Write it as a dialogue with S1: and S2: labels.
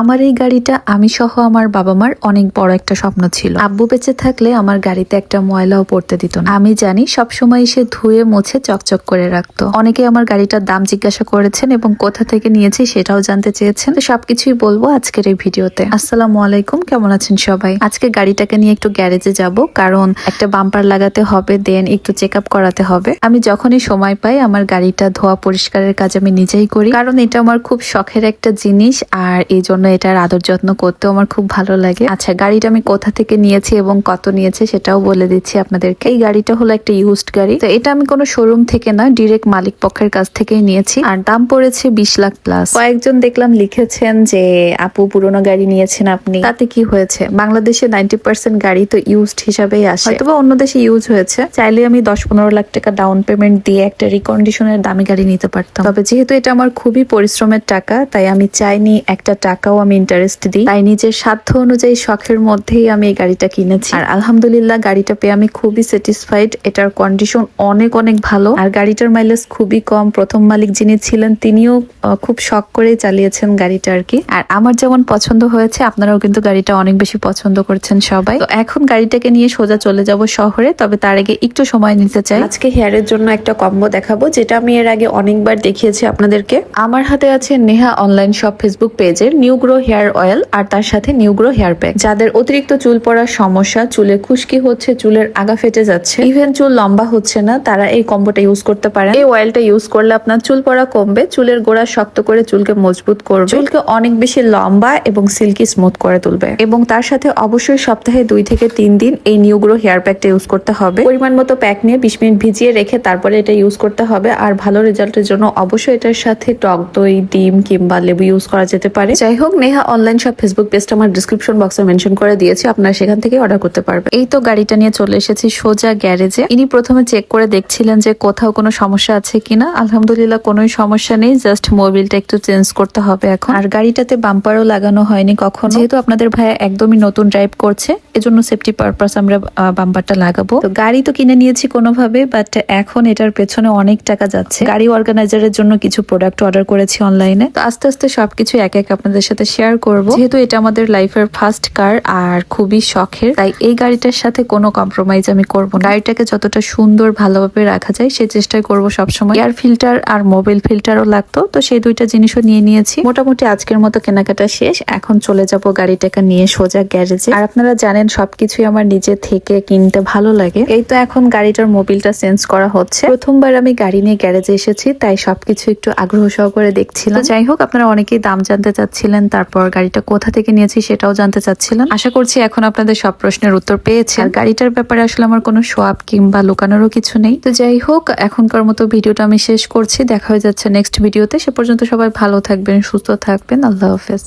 S1: আমার এই গাড়িটা আমি সহ আমার বাবা মার অনেক বড় একটা স্বপ্ন ছিল। আব্বু বেঁচে থাকলে আমার গাড়িতে একটা ময়লাও পড়তে দিত না। আমি জানি সব সময় সে ধুয়ে, মুছে, চকচক করে রাখতো। অনেকে আমার গাড়িটার দাম জিজ্ঞাসা করেছেন এবং কোথা থেকে নিয়েছি সেটাও জানতে চেয়েছেন। সবকিছুই বলব আজকের এই ভিডিওতে। আসসালামু আলাইকুম, কেমন আছেন সবাই? আজকে গাড়িটাকে নিয়ে একটু গ্যারেজে যাব, কারণ একটা বাম্পার লাগাতে হবে, দেন একটু চেক আপ করাতে হবে। আমি যখনই সময় পাই আমার গাড়িটা ধোয়া পরিষ্কারের কাজ আমি নিজেই করি, কারণ এটা আমার খুব শখের একটা জিনিস। আর এই জন্য এটার আদর যত্ন করতেও আমার খুব ভালো লাগে। আচ্ছা গাড়িটা আমি কোথা থেকে নিয়েছি এবং কত নিয়েছে সেটাও বলে দিচ্ছি আপনাদেরকে। এই গাড়িটা হলো একটা ইউজড গাড়ি। তো এটা আমি কোনো শোরুম থেকে না ডিরেক্ট মালিক পক্ষের কাছ থেকেই নিয়েছি। আর দাম পড়েছে বিশ লাখ প্লাস কয়েকজন দেখলাম লিখেছেন যে, আপু, পুরোনো গাড়ি নিয়েছেন আপনি। তাতে কি হয়েছে? বাংলাদেশে নাইনটি পার্সেন্ট গাড়ি তো ইউজড হিসাবেই আসে। হয়তো অন্য দেশে ইউজ হয়েছে। চাইলে আমি দশ পনেরো লাখ টাকা ডাউন পেমেন্ট দিয়ে একটা রিকন্ডিশনের দামি গাড়ি নিতে পারতাম। তবে যেহেতু এটা আমার খুবই পরিশ্রমের টাকা, তাই আমি চাইনি একটা টাকাও আমি ইন্টারেস্ট দিই। তাই নিজের সাধ্য অনুযায়ী শখের মধ্যেই আমি এই গাড়িটা কিনেছি। আর আলহামদুলিল্লাহ গাড়িটা পেয়ে আমি খুবই স্যাটিসফাইড এটার কন্ডিশন অনেক অনেক ভালো। আর গাড়িটার মাইলেজ খুবই কম। প্রথম মালিক যিনি ছিলেন তিনিও খুব শখ করেই চালিয়েছেন গাড়িটা আর কি। আর আমার যেমন পছন্দ হয়েছে আপনারাও কিন্তু গাড়িটা অনেক বেশি পছন্দ করছেন সবাই। তো এখন গাড়িটাকে নিয়ে সোজা চলে যাব শহরে তবে তার আগে একটু সময় নিতে চাই। আজকে হেয়ারের জন্য একটা কম্বো দেখাবো যেটা আমি এর আগে অনেকবার দেখিয়েছি আপনাদেরকে। আমার হাতে আছে নেহা অনলাইন শপ ফেসবুক পেজের নিউ গ্রো হেয়ার অয়েল আর তার সাথে নিউ গ্রো হেয়ার প্যাক যাদের অতিরিক্ত চুল পড়ার সমস্যা, চুলে খুশকি হচ্ছে, চুলের আগা ফেটে যাচ্ছে। ইভেন চুল লম্বা হচ্ছে না, তারা এই কম্বোটা ইউজ করতে পারেন। এই অয়েলটা ইউজ করলে আপনার চুল পড়া কমবে, চুলের গোড়া শক্ত করে চুলকে মজবুত করবে। চুলকে অনেক বেশি লম্বা এবং সিল্কি স্মুথ করে তুলবে। এবং তার সাথে অবশ্যই সপ্তাহে দুই থেকে তিন দিন এই নিউগ্রো হেয়ার প্যাকটা ইউজ করতে হবে। পরিমাণ মতো প্যাক নিয়ে বিশ মিনিট ভিজিয়ে রেখে তারপরে এটা ইউজ করতে হবে। আর ভালো রেজাল্টের জন্য অবশ্যই এটার সাথে টক দই, ডিম কিংবা লেবু ইউজ করা যেতে পারে। যাই হোক নেহা অনলাইন সব ফেসবুক পেজটা আমার ডিসক্রিপশন বক্সে মেনশন করে দিয়েছি, আপনারা সেখান থেকে অর্ডার করতে পারবেন। এই তো গাড়িটা নিয়ে চলে এসেছি সোজা গ্যারেজে ইনি প্রথমে চেক করে দেখছিলেন যে কোথাও কোনো সমস্যা আছে কিনা। আলহামদুলিল্লাহ কোনো সমস্যা নেই জাস্ট মোবিলটা একটু চেঞ্জ করতে হবে এখন। আর গাড়িটাতে বাম্পারও লাগানো হয়নি কখন। যেহেতু আপনাদের ভাইয়া একদমই নতুন ড্রাইভ করছে, এজন্য সেফটি পারপাস আমরা বাম্পারটা লাগাবো। তো গাড়ি তো কিনে নিয়েছি কোনোভাবে বাট এখন এটার পেছনে অনেক টাকা যাচ্ছে। গাড়ি অর্গানাইজারের জন্য কিছু প্রোডাক্ট অর্ডার করেছি অনলাইনে তো আস্তে আস্তে সবকিছু এক এক আপনাদের সাথে শেয়ার করব। যেহেতু এটা আমাদের লাইফের ফার্স্ট কার আর খুবই শখের, তাই এই গাড়িটার সাথে কোনো কম্প্রোমাইজ আমি করব না। গাড়িটাকে যতটা সুন্দর ভালোভাবে রাখা যায়, সে চেষ্টাই করব সবসময়। এয়ার ফিল্টার আর মোবাইল ফিল্টারও লাগতো, তো সেই দুইটা জিনিসও নিয়ে নিয়েছি। মোটামুটি আজকের মতো কেনাকাটা শেষ। এখন চলে যাব গাড়িটাকে নিয়ে সোজা গ্যারেজে আর আপনারা জানেন, সবকিছুই আমার নিজে থেকে কিনতে ভালো লাগে। এই তো এখন গাড়িটার মোবিলটা চেঞ্জ করা হচ্ছে। প্রথমবার আমি গাড়ি নিয়ে গ্যারেজে এসেছি, তাই সবকিছু একটু আগ্রহ সহকারে দেখছিলাম। যাই হোক, আপনারা অনেকেই দাম জানতে চাচ্ছিলেন তারপর গাড়িটা কোথা থেকে নিয়েছি সেটাও জানতে চাচ্ছিলেন। আশা করছি এখন আপনাদের সব প্রশ্নের উত্তর পেয়েছে আর গাড়িটার ব্যাপারে আসলে আমার কোনো সোয়াব কিংবা লুকানোরও কিছু নেই। তো যাই হোক, এখনকার মতো ভিডিওটা আমি শেষ করছি। দেখা হয়ে যাচ্ছে নেক্সট ভিডিওতে সে পর্যন্ত সবাই ভালো থাকবেন, সুস্থ থাকবেন। আল্লাহ হাফেজ।